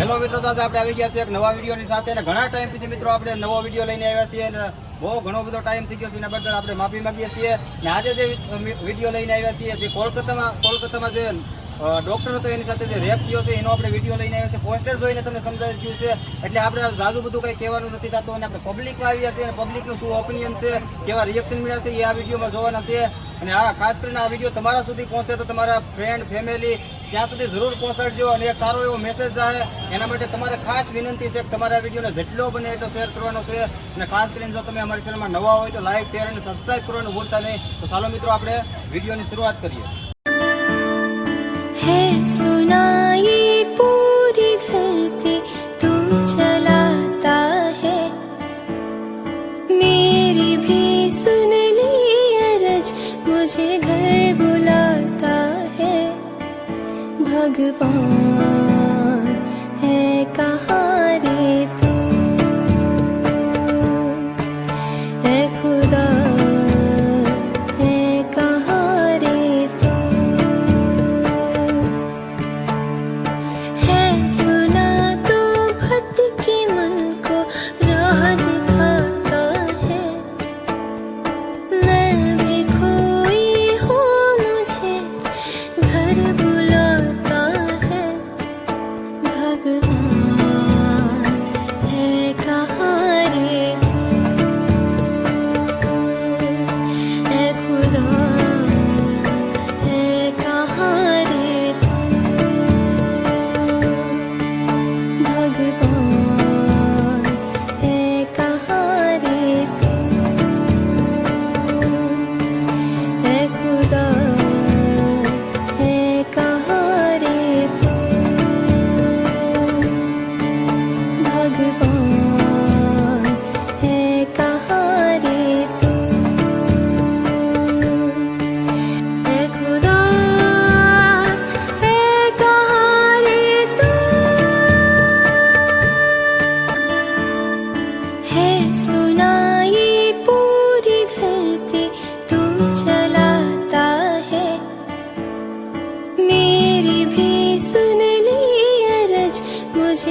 Hello મિત્રો આજે આપણે આવી ગયા છીએ એક નવા વિડીયોની સાથે અને ઘણા ટાઈમ પછી મિત્રો આપણે નવો વીડિયો લઈને આવ્યા છીએ અને બહુ ઘણો બધો ટાઈમ થઈ ગયો છે એના બદલ આપણે માફી માંગીએ છીએ. અને આજે જે વીડિયો લઈને આવ્યા છીએ, જે કોલકાતામાં કોલકાતામાં જે ડૉક્ટર હતો એની સાથે જે રેપ થયો છે, એનો આપણે વીડિયો લઈને આવ્યા છે પોસ્ટર જોઈને તમને સમજાવી ગયું છે. એટલે આપણે ઝાઝું બધું કંઈ કહેવાનું નથી થતું અને આપણે પબ્લિકમાં આવ્યા છીએ અને પબ્લિકનું શું ઓપિનિયન છે, કેવા રિએક્શન મળ્યા છે, એ આ વિડીયોમાં જોવાના છે. અને આ ખાસ કરીને આ વીડિયો તમારા સુધી પહોંચે તો તમારા ફ્રેન્ડ ફેમિલી ત્યાં સુધી જરૂર પહોંચાડજો અને એક સારો એવો મેસેજ જાય. એના માટે તમારે ખાસ વિનંતી છે કે તમારે આ વિડીયોને જેટલો બને એટલો શેર કરવાનો છે. અને ખાસ કરીને જો તમે અમારી ચેનલમાં નવા હોય તો લાઇક શેર અને સબસ્ક્રાઇબ કરવાનું ભૂલતા નહીં. તો ચાલો મિત્રો, આપણે વિડીયોની શરૂઆત કરીએ. સુનાઈ भगवान है कहाँ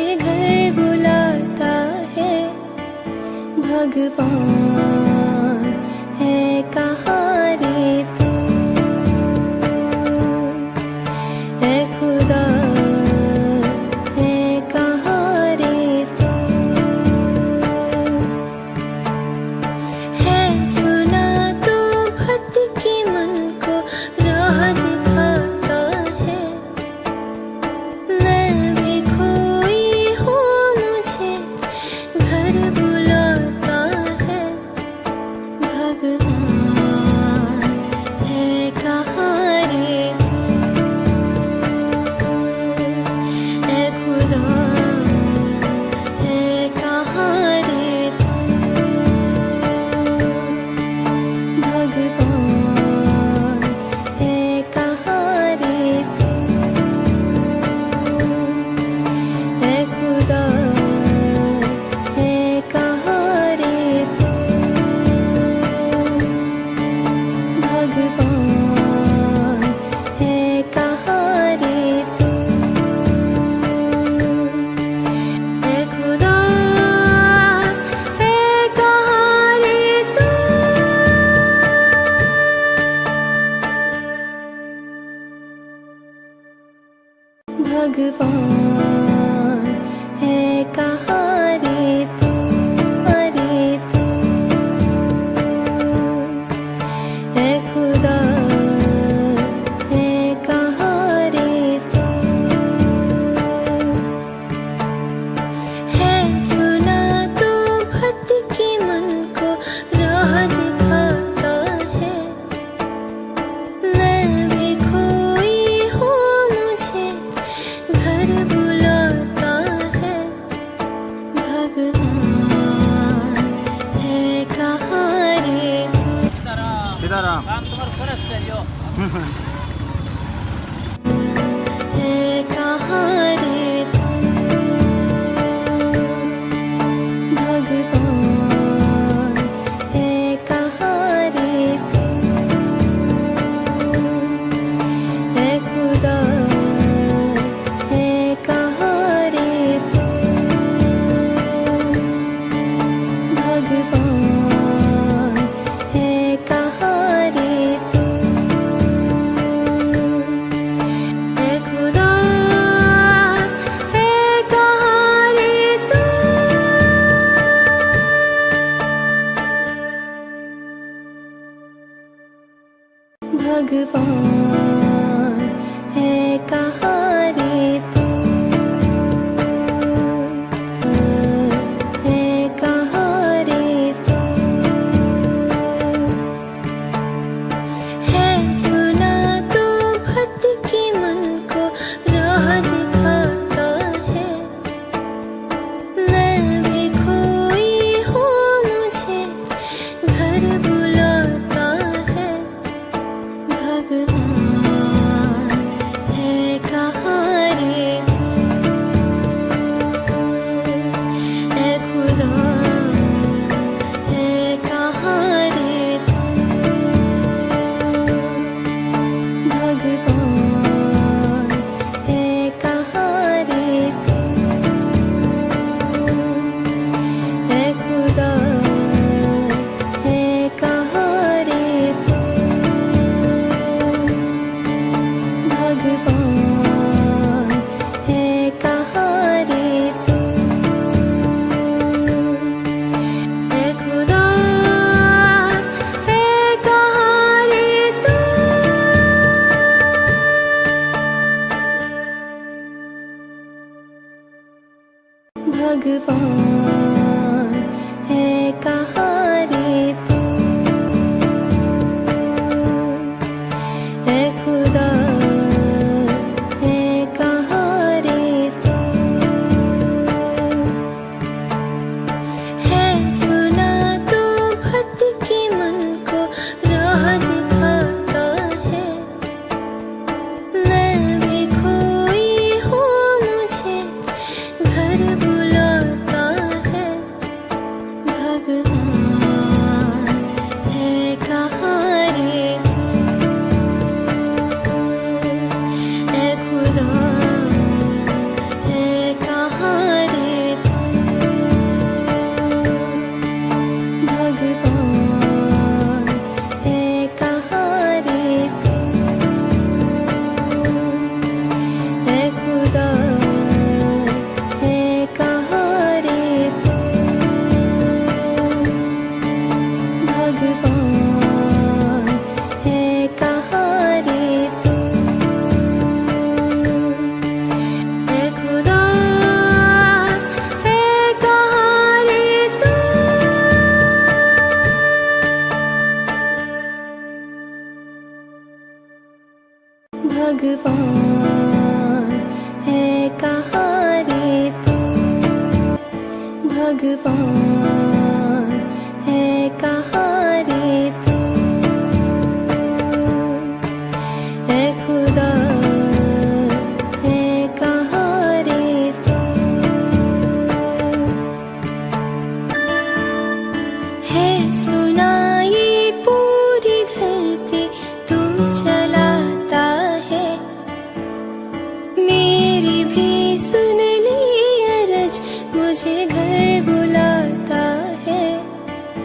घर बुलाता है भगवान है कहाँ ભગવાન. છે લ્યો भगवान् Oh. है कहाँ रे है खुदा है कहाँ रे है सुना